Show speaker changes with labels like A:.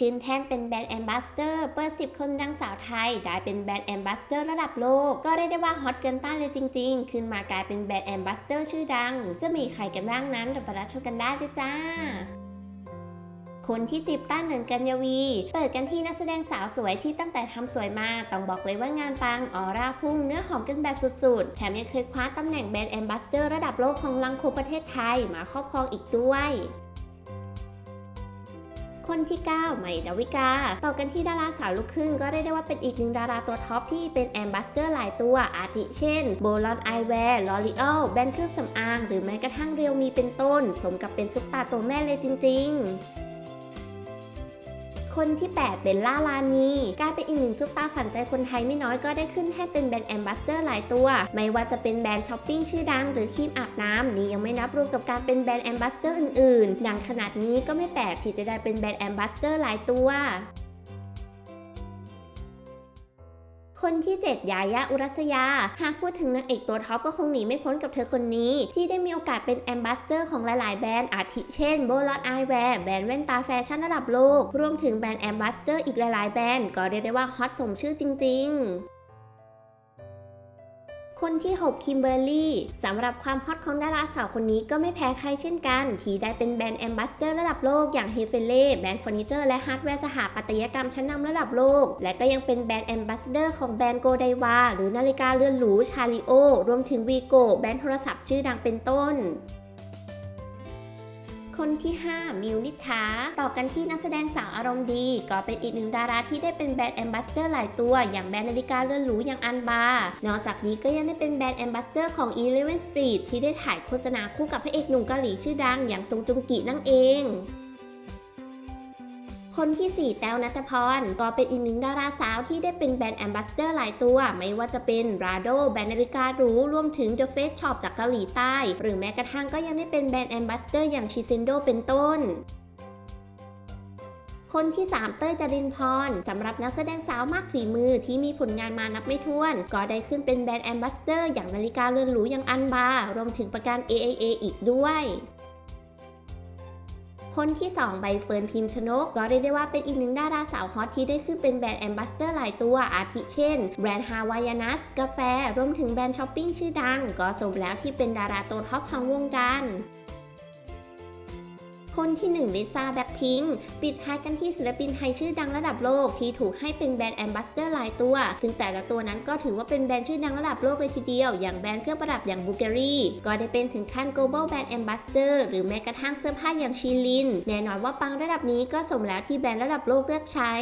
A: ขึ้นแท่นเป็นแบรนด์แอมบาสเดอร์เปิด10 คนดังสาวไทย ได้เป็นแบรนด์แอมบาสเดอร์ระดับโลก ก็เรียกได้ว่าฮอตเกินต้านเลยจริงๆ ขึ้นมากลายเป็นแบรนด์แอมบาสเดอร์ชื่อดัง จะมีใครกันบ้างนั้นเราไปรับชมกันได้เลยจ้าคนที่ 10 ต้าเหนิงกัญญวี เปิดกันที่นักแสดงสาวสวยที่ตั้งแต่ทำสวยมา ต้องบอกเลยว่างานปัง ออร่าพุ่ง เนื้อหอมกันแบบสุดๆ แถมยังเคยคว้าตำแหน่งแบรนด์แอมบาสเดอร์ระดับโลกของลังโคประเทศไทยมาครอบครองอีกด้วย คนที่ 9 ใหม่ดาวิกา ต่อกันที่ดาราสาวลูกครึ่งก็ได้ได้ว่าเป็นอีกหนึ่งดาราตัวท็อปที่เป็นแอมบาสเดอร์หลายตัวอาทิเช่นโบลอนไอแวร์ลอรีออลแบรนด์เครื่องสำอาง หรือแม้กระทั่งเรียวมีเป็นต้น สมกับเป็นซุปตาตัวแม่เลยจริง ๆ คนที่ 8เป็นล่าลานีกลายเป็นอีกหนึ่งซุปตาขวัญใจคนไทยไม่น้อยก็ได้ขึ้นแท่นเป็นแบรนด์แอมบาสเดอร์หลายตัว ไม่ว่าจะเป็นแบรนด์ช้อปปิ้งชื่อดังหรือครีมอาบน้ำนี่ยังไม่นับรวมกับการเป็นแบรนด์แอมบาสเดอร์อื่นๆ ดังขนาดนี้ก็ไม่แปลกที่จะได้เป็นแบรนด์แอมบาสเดอร์หลายตัว คนที่ 7 ยายาอุรัสยา หากพูดถึงนางเอกตัวท็อปก็คงหนีไม่พ้นกับเธอคนนี้ ที่ได้มีโอกาสเป็นแอมบาสเตอร์ของหลาย ๆ แบรนด์อาทิเช่นโบลอดไอแวร์แบรนด์แว่นตาแฟชั่นระดับโลก รวมถึงแบรนด์แอมบาสเตอร์อีกหลาย ๆ แบรนด์ก็เรียกได้ว่าฮอตสมชื่อจริง ๆ คนที่ 6 คิมเบอร์รี่สำหรับความฮอตของดาราสาวคนนี้ก็ไม่แพ้ใครเช่นกัน ที่ได้เป็นแบรนด์แอมบาสเดอร์ระดับโลกอย่างเฮเฟเล่แบรนด์เฟอร์นิเจอร์และฮาร์ดแวร์สหปัตยกรรมชั้นนำระดับโลก และก็ยังเป็นแบรนด์แอมบาสเดอร์ของแบรนด์โกไดวาหรือนาฬิกาเรือนหรูชาลิโอรวมถึงวีโกแบรนด์โทรศัพท์ชื่อดังเป็นต้น คนที่ 5 มิวนิธาต่อกันที่นักแสดงสาวอารมณ์ดี ก็เป็นอีกหนึ่งดาราที่ได้เป็นแบรนด์แอมบาสเตอร์หลายตัว อย่างแบรนด์นาฬิกาเรือนหรูอย่างอันบานอกจากนี้ก็ยังได้เป็นแบรนด์แอมบาสเตอร์ของ Eleven Street ที่ได้ถ่ายโฆษณาคู่กับพระเอกหนุ่มเกาหลีชื่อดังอย่างซงจุงกินั่นเอง คนที่ 4 แต้วนัทพร ก็เป็นอีกหนึ่งดาราสาวที่ได้เป็นแบรนด์แอมบาสเดอร์หลายตัว ไม่ว่าจะเป็น Rado แบรนด์นาฬิกาหรูรวมถึง The Face Shop จากเกาหลีใต้ หรือแม้กระทั่งก็ยังได้เป็นแบรนด์แอมบาสเดอร์อย่าง Shiseido เป็นต้นคนที่ 3 เต้ยจรินพรสำหรับนักแสดงสาวมากฝีมือที่มีผลงานมานับไม่ถ้วน ก็ได้ขึ้นเป็นแบรนด์แอมบาสเดอร์อย่างนาฬิกาเรือนหรูอย่างอันบา รวมถึงประกัน AAA อีกด้วย คนที่ 2 ใบเฟิร์นพิมพ์ชนก ก็เรียกได้ว่าเป็นอีกหนึ่งดาราสาวฮอตที่ได้ขึ้นเป็นแบรนด์แอมบาสเตอร์หลายตัวอาทิเช่น แบรนด์ฮาวายานัสกาแฟ รวมถึงแบรนด์ช้อปปิ้งชื่อดัง ก็สมแล้วที่เป็นดาราตัวท็อปของวงการ คนที่1ลิซ่าแบ็คพิงค์ปิดท้ายกันที่ศิลปินไทยชื่อดังระดับโลกที่ถูกให้เป็นแบรนด์แอมบาสเดอร์หลายตัว ซึ่งแต่ละตัวนั้นก็ถือว่าเป็นแบรนด์ชื่อดังระดับโลกเลยทีเดียว อย่างแบรนด์เครื่องประดับอย่างบูเกอรี่ก็ได้เป็นถึงขั้น global brand ambassador หรือแม้กระทั่งเสื้อผ้าอย่างชีลิน แน่นอนว่าปังระดับนี้ก็สมแล้วที่แบรนด์ระดับโลกเลือกใช้